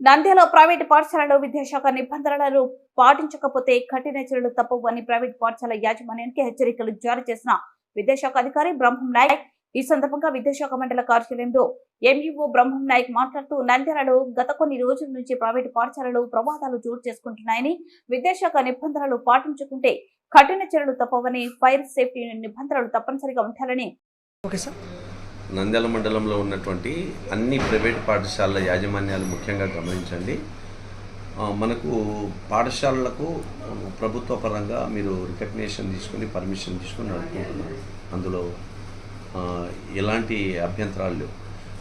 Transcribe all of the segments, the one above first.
Nandyal private పాఠశాలలో విద్యాశాఖ నిబంధనలను పాటించకపోతే కఠిన చర్యలు తప్పవని ప్రైవేట్ పాఠశాల యాజమాన్యానికి హెచ్చరికలు జారీ చేసిన విద్యాశాఖ అధికారి బ్రహ్మం నాయక్. ఈ సందర్భంగా విద్యాశాఖ మండల కార్యాలయంలో ఎంఈఓ బ్రహ్మం నాయక్ మాట్లాడుతూ నంద్యాలలో గత కొన్ని రోజుల నుంచి ప్రైవేటు పాఠశాలలు ప్రమాదాలు చోటు చేసుకుంటున్నాయని విద్యాశాఖ నిబంధనలు పాటించకుంటే కఠిన చర్యలు తప్పవని ఫైర్ సేఫ్టీ నిబంధనలు తప్పనిసరిగా ఉంటారని ఓకే సార్. నంద్యాల మండలంలో ఉన్నటువంటి అన్ని ప్రైవేట్ పాఠశాలల యాజమాన్యాలు ముఖ్యంగా గమనించండి. మనకు పాఠశాలలకు ప్రభుత్వ పరంగా మీరు రికగ్నేషన్ తీసుకుని పర్మిషన్ తీసుకుని నడుపుకుంటున్నారు. అందులో ఎలాంటి అభ్యంతరాలు లేవు.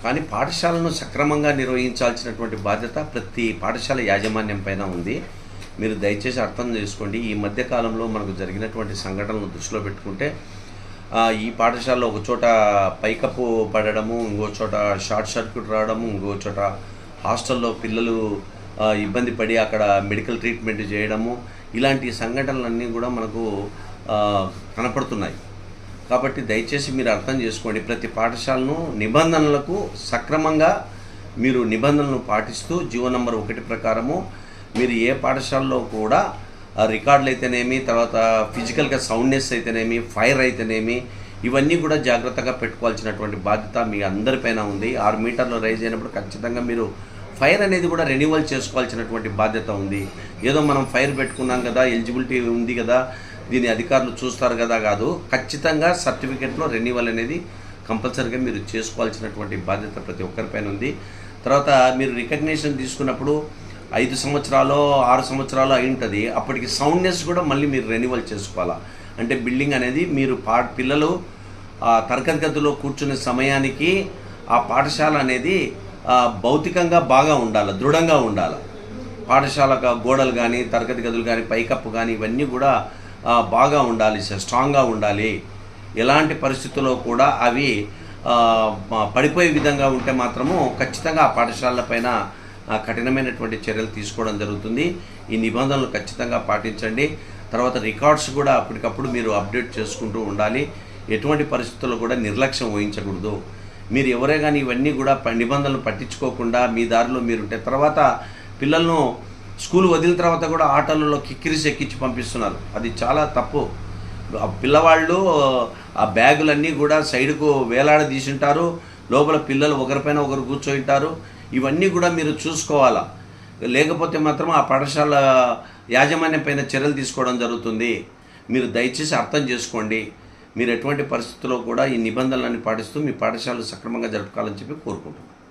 కానీ పాఠశాలను సక్రమంగా నిర్వహించాల్సినటువంటి బాధ్యత ప్రతి పాఠశాల యాజమాన్యం పైన ఉంది. మీరు దయచేసి అర్థం చేసుకోండి. ఈ మధ్యకాలంలో మనకు జరిగినటువంటి సంఘటనలు దృష్టిలో పెట్టుకుంటే ఈ పాఠశాలలో ఒక చోట పైకప్పు పడడము ఇంకో చోట షార్ట్ సర్క్యూట్ రావడము ఇంకో చోట హాస్టల్లో పిల్లలు ఇబ్బంది పడి అక్కడ మెడికల్ ట్రీట్మెంట్ చేయడము ఇలాంటి సంఘటనలన్నీ కూడా మనకు కనపడుతున్నాయి. కాబట్టి దయచేసి మీరు అర్థం చేసుకోండి ప్రతి పాఠశాలను నిబంధనలకు సక్రమంగా మీరు నిబంధనలను పాటిస్తూ జీవో నంబర్ ఒకటి ప్రకారము మీరు ఏ పాఠశాలలో కూడా రికార్డులు అయితేనేమి తర్వాత ఫిజికల్గా సౌండ్నెస్ అయితేనేమి ఫైర్ అయితేనేమి ఇవన్నీ కూడా జాగ్రత్తగా పెట్టుకోవాల్సినటువంటి బాధ్యత మీ అందరిపైన ఉంది. ఆరు మీటర్లు రైజ్ అయినప్పుడు ఖచ్చితంగా మీరు ఫైర్ అనేది కూడా రెన్యువల్ చేసుకోవాల్సినటువంటి బాధ్యత ఉంది. ఏదో మనం ఫైర్ పెట్టుకున్నాం కదా ఎలిజిబిలిటీ ఉంది కదా దీని అధికారులు చూస్తారు కదా కాదు ఖచ్చితంగా సర్టిఫికెట్లో రెన్యువల్ అనేది కంపల్సరీగా మీరు చేసుకోవాల్సినటువంటి బాధ్యత ప్రతి ఒక్కరిపైన ఉంది. తర్వాత మీరు రికగ్నేషన్ తీసుకున్నప్పుడు ఐదు సంవత్సరాలు ఆరు సంవత్సరాలు అయి ఉంటుంది అప్పటికి సౌండ్నెస్ కూడా మళ్ళీ మీరు రెన్యువల్ చేసుకోవాలా? అంటే బిల్డింగ్ అనేది మీరు పా పిల్లలు తరగతి గదిలో కూర్చునే సమయానికి ఆ పాఠశాల అనేది భౌతికంగా బాగా ఉండాలి? దృఢంగా ఉండాలి? పాఠశాల గోడలు కానీ తరగతి గదులు కానీ పైకప్పు కానీ ఇవన్నీ కూడా బాగా ఉండాలి స్ట్రాంగ్గా ఉండాలి. ఎలాంటి పరిస్థితుల్లో కూడా అవి పడిపోయే విధంగా ఉంటే మాత్రము ఖచ్చితంగా ఆ పాఠశాలల పైన కఠినమైనటువంటి చర్యలు తీసుకోవడం జరుగుతుంది. ఈ నిబంధనలు ఖచ్చితంగా పాటించండి. తర్వాత రికార్డ్స్ కూడా అప్పటికప్పుడు మీరు అప్డేట్ చేసుకుంటూ ఉండాలి. ఎటువంటి పరిస్థితుల్లో కూడా నిర్లక్ష్యం వహించకూడదు. మీరు ఎవరే కానీ ఇవన్నీ కూడా నిబంధనలు పట్టించుకోకుండా మీ దారిలో మీరు ఉంటే తర్వాత పిల్లలను స్కూల్ వదిలిన తర్వాత కూడా ఆటలలో కిక్కిరిసి ఎక్కించి పంపిస్తున్నారు. అది చాలా తప్పు. ఆ పిల్లవాళ్ళు ఆ బ్యాగులన్నీ కూడా సైడ్కు వేలాడదీసి ఉంటారు లోపల పిల్లలు ఒకరిపైన ఒకరు కూర్చోయింటారు. ఇవన్నీ కూడా మీరు చూసుకోవాలా? లేకపోతే మాత్రం ఆ పాఠశాల యాజమాన్యం పైన చర్యలు తీసుకోవడం జరుగుతుంది. మీరు దయచేసి అర్థం చేసుకోండి. మీరు ఎటువంటి పరిస్థితుల్లో కూడా ఈ నిబంధనలన్నీ పాటిస్తూ మీ పాఠశాలలు సక్రమంగా జరుపుకోవాలని చెప్పి కోరుకుంటున్నాను